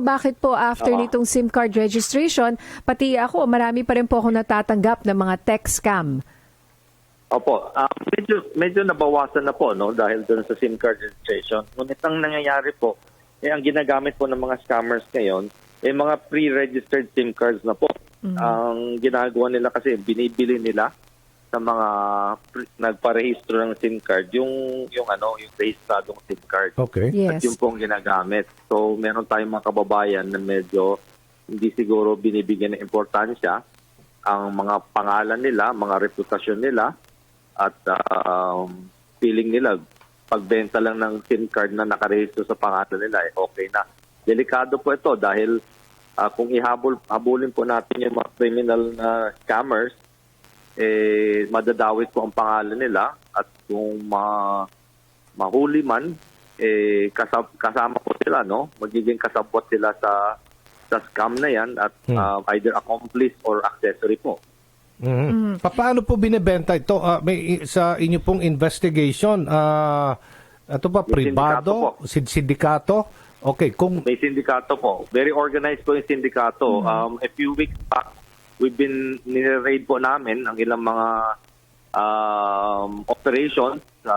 Bakit po after Oo. nitong SIM card registration, pati ako, marami pa rin po ako natatanggap ng mga text scam. Opo, ah, medyo, medyo nabawasan na po no, dahil doon sa SIM card registration. Ngunit ang nangyayari po, eh, ang ginagamit po ng mga scammers ngayon, eh, mga pre-registered SIM cards na po. Ang ginagawa nila kasi, binibili nila sa mga nagparehistro ng SIM card, yung, yung, ano, yung rehistradong SIM card. Okay. At Yes. yun po ang ginagamit. So, meron tayong mga kababayan na medyo hindi siguro binibigyan ng importansya ang mga pangalan nila, mga reputasyon nila, at um, feeling nila, pagbenta lang ng SIM card na nakarehistro sa pangalan nila, eh, okay na. Delikado po ito dahil ah, kung ihabol, habulin po natin yung mga criminal na scammers, eh, madadawit po ang pangalan nila at kung ma mahuli man, eh, kasab- kasama po sila, no? Magiging kasabot sila sa sa scam na yan at Hmm. ah, either accomplice or accessory po. Mhm. Pa- Paano po binebenta ito? Ah, may, sa inyo pong investigation, ah, ito ba, privado? Sid- Sindikato? Okay, kung... May sindikato po. Very organized po yung sindikato. Um, a few weeks back, we've been nire-raid po namin ang ilang mga um, operations sa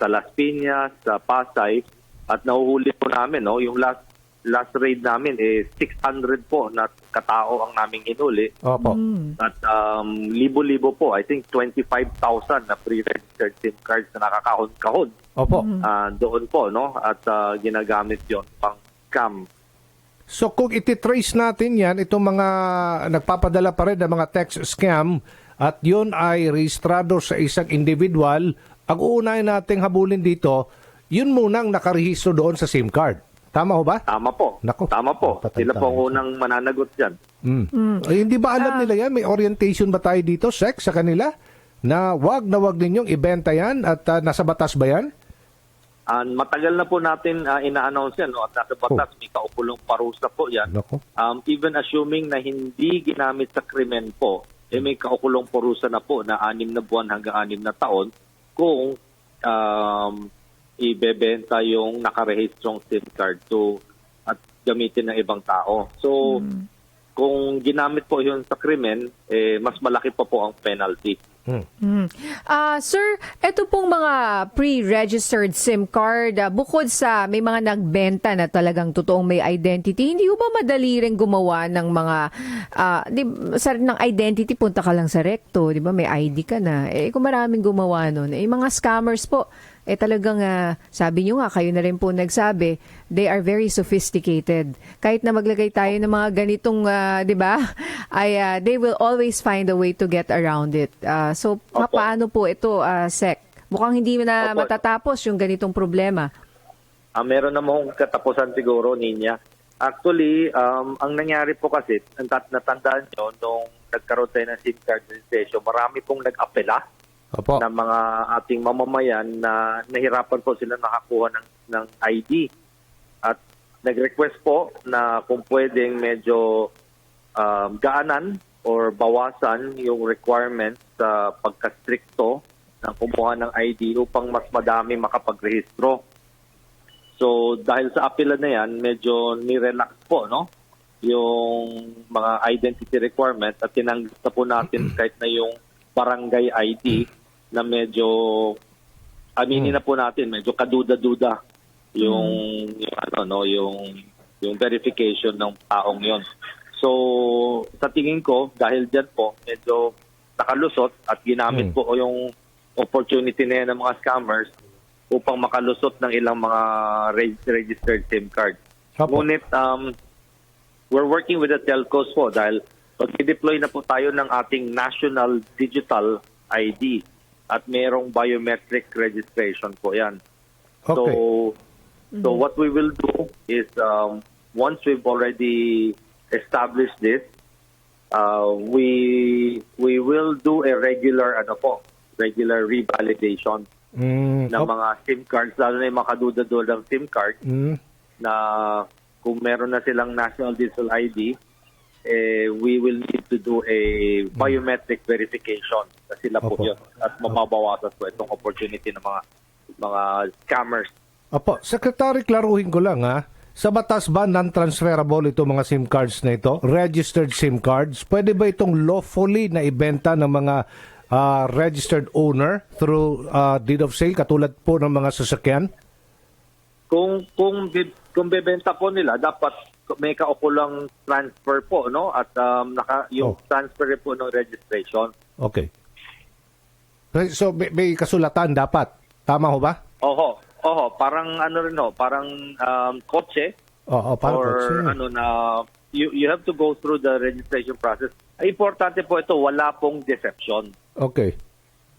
sa Las Piñas, sa Pasay at nahuhuli po namin no? Yung last last raid namin eh 600 po na katao ang naming inuli Opo. at um, libo-libo po. I think 25,000 na pre-registered SIM cards na nakakahon-kahon. Opo. ah, doon po no? At ah, ginagamit yon pang scam So kung ititrace natin yan, itong mga nagpapadala pa rin ng mga text scam at yun ay rehistrado sa isang individual, ang uunahin nating habulin dito, yun munang nakarehistro doon sa SIM card. Tama ho ba? tama po Nako. tama po Patay sila po ang tayo. unang mananagot diyan Mm. Ay, hindi ba alam nila yan? May orientation ba tayo dito, sex, sa kanila? Na wag na wag ninyong ibenta yan at ah, nasa batas ba yan? And matagal na po natin ah, ina-announce yan no? At nasa batas may kaukulong parusa po yan. Um, even assuming na hindi ginamit sa krimen po, eh may kaukulong parusa na po na anim na buwan hanggang anim na taon kung um, ibebenta yung nakarehistrong SIM card to at gamitin ng ibang tao. So, kung ginamit po yun sa krimen, eh, mas malaki pa po ang penalty. Hmm. Mm. Ah, sir, eto pong mga pre-registered SIM card, ah, bukod sa may mga nagbenta na talagang totoong may identity, hindi ba madali rin gumawa ng mga ah, di, sa ng identity punta ka lang sa recto, di ba? May ID ka na. Eh kung maraming gumawa nun, eh mga scammers po, eh talagang ah, sabi nyo nga, kayo na rin po nagsabi, they are very sophisticated. Kahit na maglagay tayo ng mga ganitong, ah, di ba, ay ah, they will always find a way to get around it. Ah, so, Opo. paano po ito, ah, Sec? Mukhang hindi na Opo. matatapos yung ganitong problema. Ah, meron namang katapusan siguro, Ninya. Actually, um, ang nangyari po kasi, natandaan nyo, nung nagkaroon tayo ng SIM card registration, marami pong nag-apela Opo. ng mga ating mamamayan na nahirapan po sila nakakuha ng, ng ID. At nag-request po na kung pwedeng medyo um, gaanan or bawasan yung requirements sa pagka-stricto ng kumuha ng ID upang mas madami makapagrehistro. So dahil sa apela na yan, medyo nirelax po no? yung mga identity requirement at tinanggap na po natin kahit na yung barangay ID na medyo aminin na po natin medyo kaduda-duda yung, yung ano no yung yung verification ng taong yon. So sa tingin ko dahil diyan po medyo nakalusot at ginamit Mm. po yung opportunity na yan ng mga scammers upang makalusot ng ilang mga reg- registered SIM card. Opo. Ngunit um, we're working with the telcos po dahil pag deploy na po tayo ng ating national digital ID at merong biometric registration po yan. Okay. So, so what we will do is um, once we've already established this, uh, we we will do a regular ano po, regular revalidation Mm, ng op- mga SIM cards, lalo na yung mga kaduda-dudang SIM card mm, na kung meron na silang national digital ID, eh, we will need to do a biometric verification na sila po Opo. yun. At mababawasan po itong opportunity ng mga mga scammers. Opo, Secretary, klaruhin ko lang ha. Sa batas ba non-transferable itong mga SIM cards na ito? Registered SIM cards? Pwede ba itong lawfully na ibenta ng mga ah, registered owner through ah, deed of sale katulad po ng mga sasakyan? Kung kung kung bebenta po nila, dapat may kaukulang transfer po, no? At um, naka, yung Oh. transfer po ng registration. Okay. So may, may kasulatan dapat. Tama ho ba? Oho, oho, parang ano rin ho, parang um, kotse Oo, para or kotse. ano na you you have to go through the registration process. Ay, Importante po ito, wala pong deception. Okay.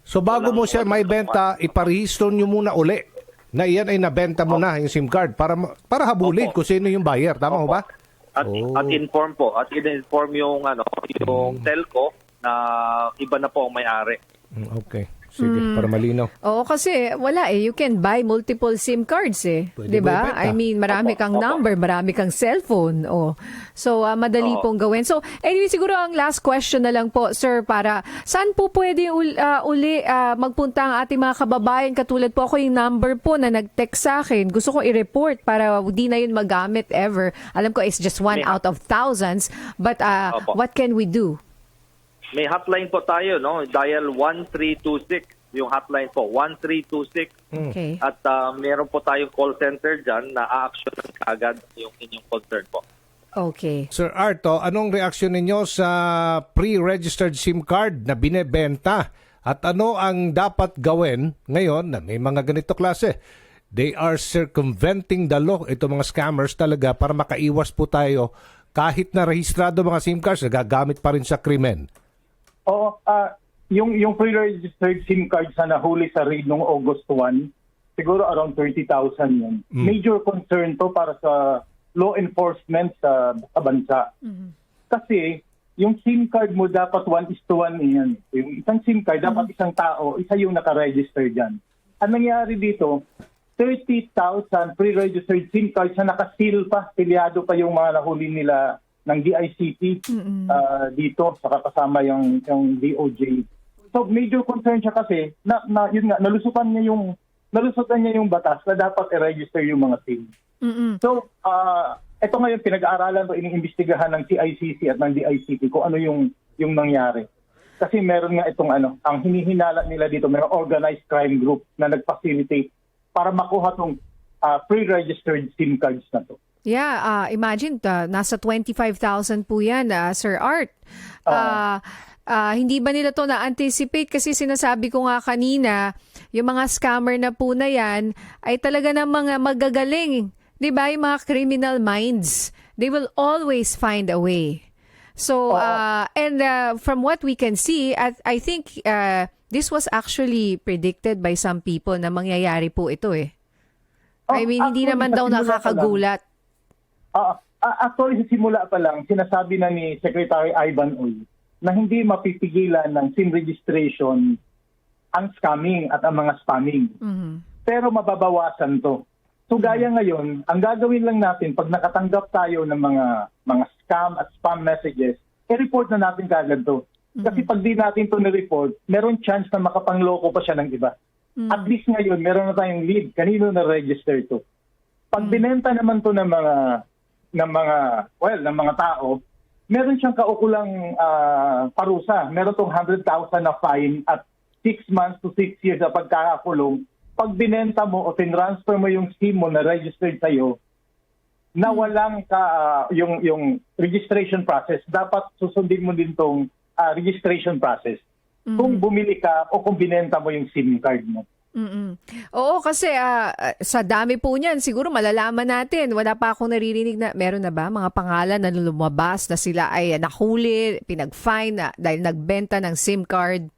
So bago Walang- mo siya may benta, iparehistro nyo muna uli na iyan ay nabenta mo na yung SIM card para para habulin Opo. kung sino yung buyer. Tama ho ba? At Oh. at inform po, at in-inform yung ano, yung Hmm. telco na iba na po ang may-ari. Mm, Okay. Sige, para malinaw. Oo, kasi wala eh. You can buy multiple SIM cards eh. Pwede 'Di ba? I mean, marami Opo, kang opo. number, marami kang cellphone. Oh. So, ah, madali Oo. pong gawin. So, anyway, siguro ang last question na lang po, sir, para saan po pwede ul- ah, uli ah, magpunta ang ating mga kababayan? Katulad po ako yung number po na nag-text sa akin. Gusto ko i-report para di na yun magamit ever. Alam ko, it's just one May- out of thousands. But Opo. what can we do? May hotline po tayo, no? Dial 1326, yung hotline po, 1326. Okay. At ah, meron po tayong call center dyan na a-action agad yung inyong concern po. Okay. Sir Arto, anong reaksyon ninyo sa pre-registered SIM card na binebenta? At ano ang dapat gawin ngayon na may mga ganito klase? They are circumventing the law. Ito mga scammers talaga para makaiwas po tayo kahit na rehistrado mga SIM cards, nagagamit pa rin sa krimen. Oo, ah, yung yung pre-registered SIM card sa nahuli sa raid noong August 1, siguro around 30,000 yun. Major concern to para sa law enforcement sa, sa bansa. Kasi yung SIM card mo dapat 1 is to 1 yan. Yung isang SIM card, dapat isang tao, isa yung nakaregister dyan. Ang nangyari dito, 30,000 pre-registered SIM cards na nakasil pa, pilyado pa yung mga nahuli nila ng DICT ah, dito, saka kasama yung, yung DOJ. So major concern siya kasi na, na yun nga nalusutan niya yung nalusutan niya yung batas na dapat i-register yung mga SIM. Mm-mm. So, ah ito ngayon pinag-aaralan o iniimbestigahan ng CICC at ng DICT kung ano yung yung nangyari. Kasi meron nga itong ano, ang hinihinala nila dito, may organized crime group na nag-facilitate para makuha tong ah, pre-registered SIM cards na to. Yeah, ah, imagine uh, nasa 25,000 po 'yan, ah, Sir Art. Ah, ah, hindi ba nila 'to na-anticipate kasi sinasabi ko nga kanina, yung mga scammer na po na 'yan ay talaga ng mga magagaling, 'di ba? Yung mga criminal minds. They will always find a way. So, uh, and uh, from what we can see, at I think uh, this was actually predicted by some people na mangyayari po ito eh. I Oh, mean, hindi naman daw nakakagulat. Ah, ah, actually, sa simula pa lang, sinasabi na ni Secretary Ivan Uy na hindi mapipigilan ng SIM registration ang scamming at ang mga spamming. Mhm. Pero mababawasan to. So gaya ngayon, ang gagawin lang natin pag nakatanggap tayo ng mga mga scam at spam messages, i-report na natin kagad to. Kasi pag di natin to na-report, meron chance na makapangloko pa siya ng iba. At least ngayon, meron na tayong lead. Kanino na-register to? Pag binenta naman to ng mga ng mga well, ng mga tao, meron siyang kaukulang ah, parusa. Meron tong 100,000 na fine at 6 months to 6 years na pagkakakulong. Pag binenta mo o tinransfer mo yung SIM mo na registered sa'yo, na walang ka, ah, yung, yung registration process, dapat susundin mo din tong ah, registration process. Kung bumili ka o kung binenta mo yung SIM card mo. Mm-mm. Oo, kasi ah, sa dami po niyan, siguro malalaman natin. Wala pa akong naririnig na, meron na ba mga pangalan na lumabas na sila ay nahuli, pinag-fine na, dahil nagbenta ng SIM card.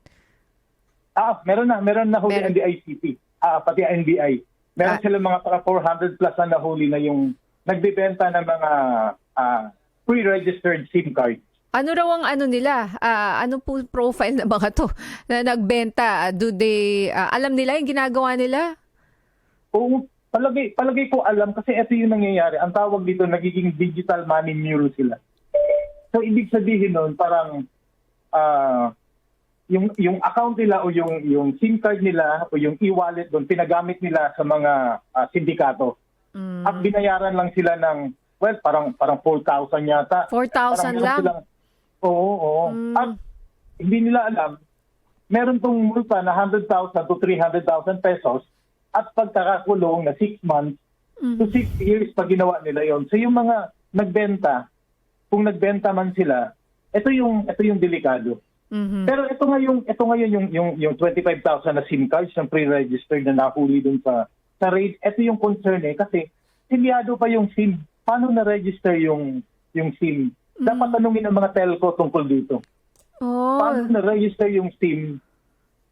Ah, meron na, meron na huli Meron. ang DICT, ah, pati ang NBI. Meron Ah. sila mga para 400 plus na nahuli na yung nagbebenta ng mga ah, pre-registered SIM cards. Ano raw ang ano nila? Ah, ano po profile ng mga to na nagbenta? Do they, ah, alam nila yung ginagawa nila? Oo, palagi, palagi ko alam kasi ito yung nangyayari. Ang tawag dito, nagiging digital money mule sila. So, ibig sabihin nun, parang ah, yung yung account nila o yung yung SIM card nila o yung e-wallet doon pinagamit nila sa mga ah, sindikato. At binayaran lang sila ng, well, parang parang 4,000 yata. 4,000 Parang meron lang? silang- oo, oo. At hindi nila alam, meron tong multa na 100,000 to 300,000 pesos at pagkakakulong na 6 months to 6 years pag ginawa nila yon. So yung mga nagbenta, kung nagbenta man sila, ito yung ito yung delikado. Mhm. Pero ito nga yung ito ngayon yung yung yung 25,000 na SIM cards ng pre-registered na nahuli dun sa sa rate. Ito yung concern eh kasi silyado pa yung SIM. Paano na-register yung yung SIM? Dapat tanungin ng mga telco tungkol dito. Oh, Paano na-register yung SIM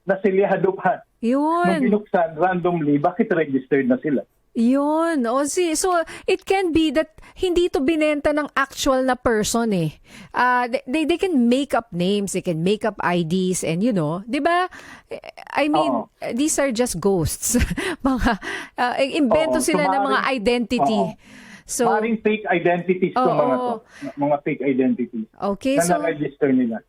na silyado pa? Nung yun. binuksan randomly, bakit registered na sila? Yun. O si, so, it can be that hindi to binenta ng actual na person eh. Ah, they, they can make up names, they can make up IDs, and you know, di ba? I mean, Oo. these are just ghosts. mga, ah, invento Oo, sila ng mga sumaring- identity. Oo. So, Maring fake identities Oo. mga to. Mga fake identities okay, na so, na-register nila.